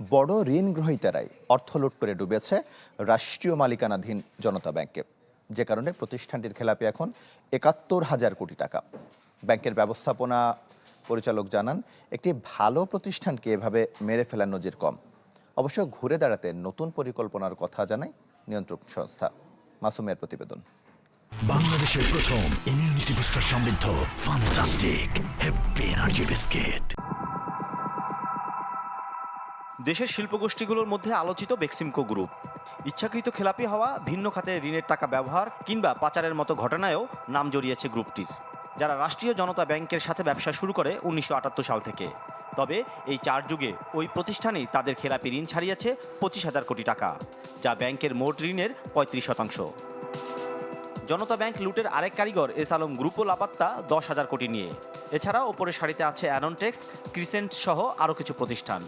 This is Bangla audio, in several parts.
বড় ঋণ গ্রহীতারাই করে ডুবেছে রাষ্ট্রীয় মালিকানাধীন জনতা ব্যাংকে। যে কারণে প্রতিষ্ঠানটির খেলাপি এখন একাত্তর হাজার কোটি টাকা। ব্যাংকের ব্যবস্থাপনা পরিচালক জানান, একটি ভালো প্রতিষ্ঠানকে এভাবে মেরে ফেলার নজির কম। অবশ্য ঘুরে দাঁড়াতে নতুন পরিকল্পনার কথা জানায় নিয়ন্ত্রক সংস্থা। মাসুমের প্রতিবেদন। বাংলাদেশের প্রথম ইমিউনিটি বুস্টার সমৃদ্ধ ফান্টাস্টিক হ্যাপি এনার্জি বিস্কিট দেশের শিল্পগোষ্ঠীগুলোর মধ্যে আলোচিত বেক্সিমকো গ্রুপ। ইচ্ছাকৃত খেলাপি হওয়া, ভিন্ন খাতে ঋণের টাকা ব্যবহার কিংবা পাচারের মতো ঘটনায়ও নাম জড়িয়েছে গ্রুপটির, যারা রাষ্ট্রীয় জনতা ব্যাংকের সাথে ব্যবসা শুরু করে উনিশশো আটাত্তর সাল থেকে। তবে এই চার যুগে ওই প্রতিষ্ঠানেই তাদের খেলাপি ঋণ ছাড়িয়েছে পঁচিশ হাজার কোটি টাকা, যা ব্যাংকের মোট ঋণের পঁয়ত্রিশ শতাংশ। জনতা ব্যাংক লুটের আরেক কারিগর এস আলম গ্রুপও লাপাত্তা দশ হাজার কোটি নিয়ে। এছাড়া ওপরের সারিতে আছে অ্যাননটেক্স, ক্রিসেন্ট সহ আরও কিছু প্রতিষ্ঠান।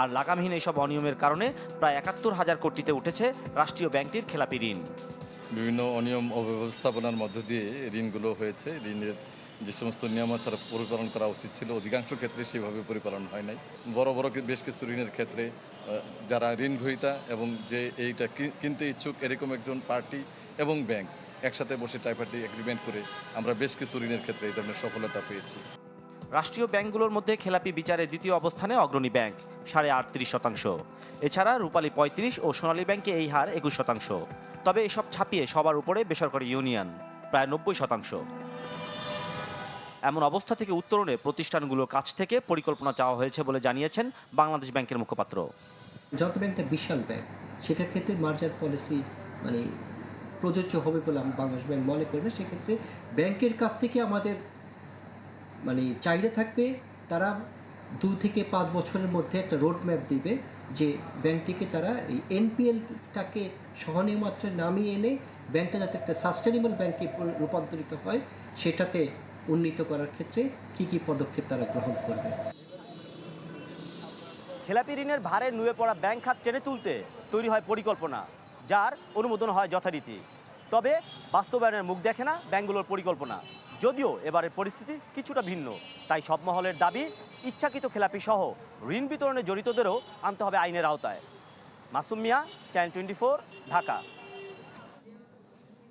আর লাগামহীন এইসব অনিয়মের কারণে প্রায় একাত্তর হাজার কোটিতে উঠেছে রাষ্ট্রীয় ব্যাংকটির খেলাপি ঋণ। বিভিন্ন অনিয়ম অব্যবস্থাপনার মধ্য দিয়ে ঋণগুলো হয়েছে। ঋণের যে সমস্ত নিয়মাচার পরিপালন করা উচিত ছিল। অধিকাংশ ক্ষেত্রে সেভাবে পরিপালন হয় নাই। বড় বড় বেশ কিছু ঋণের ক্ষেত্রে যারা ঋণ গ্রহীতা এবং যে এইটা কিনতে ইচ্ছুক, এরকম একজন পার্টি এবং ব্যাংক একসাথে বসে ট্রাইপার্টি এগ্রিমেন্ট করে আমরা বেশ কিছু ঋণের ক্ষেত্রে এই ধরনের সফলতা পেয়েছি। রাষ্ট্রীয় ব্যাংকগুলোর মধ্যে খেলাপি বিচারে দ্বিতীয় অবস্থানে অগ্রণী ব্যাংক, সাড়ে আটত্রিশ শতাংশ। এছাড়া রূপালী পঁয়ত্রিশ ও সোনালী ব্যাংকে এই হার একুশ শতাংশ। তবে এসব ছাপিয়ে সবার উপরে বেসরকারি ইউনিয়ন, প্রায় নব্বই শতাংশ। এমন অবস্থা থেকে উত্তরণে প্রতিষ্ঠানগুলোর কাছ থেকে পরিকল্পনা চাওয়া হয়েছে বলে জানিয়েছেন বাংলাদেশ ব্যাংকের মুখপাত্র। যত ব্যাংকটা বিশাল ব্যাংক, সেটার ক্ষেত্রে মার্জার পলিসি মানে প্রযোজ্য হবে বলে আমি বাংলাদেশ ব্যাংক মনে করি না। সেক্ষেত্রে ব্যাংকের কাছ থেকে আমাদের মানে চাহিদা থাকবে তারা দু থেকে পাঁচ বছরের মধ্যে একটা রোড ম্যাপ দিবে যে ব্যাংকটিকে তারা এই এনপিএলটাকে সহনীয় মাত্রায় নামিয়ে এনে ব্যাংকটা যাতে একটা সাস্টেনেবল ব্যাংকে রূপান্তরিত হয়, সেটাতে উন্নীত করার ক্ষেত্রে কী কী পদক্ষেপ তারা গ্রহণ করবে। খেলাপি ঋণের ভারে নুয়ে পড়া ব্যাংক খাত টেনে তুলতে তৈরি হয় পরিকল্পনা, যার অনুমোদন হয় যথারীতি। তবে বাস্তবায়নের মুখ দেখে না ব্যাংকগুলোর পরিকল্পনা। যদিও এবারের পরিস্থিতি কিছুটা ভিন্ন, তাই সব মহলের দাবি, ইচ্ছাকৃত খেলাপি সহ ঋণ বিতরণে জড়িতদেরও আনতে হবে আইনের আওতায়। Masum Mia, channel twenty Dhaka.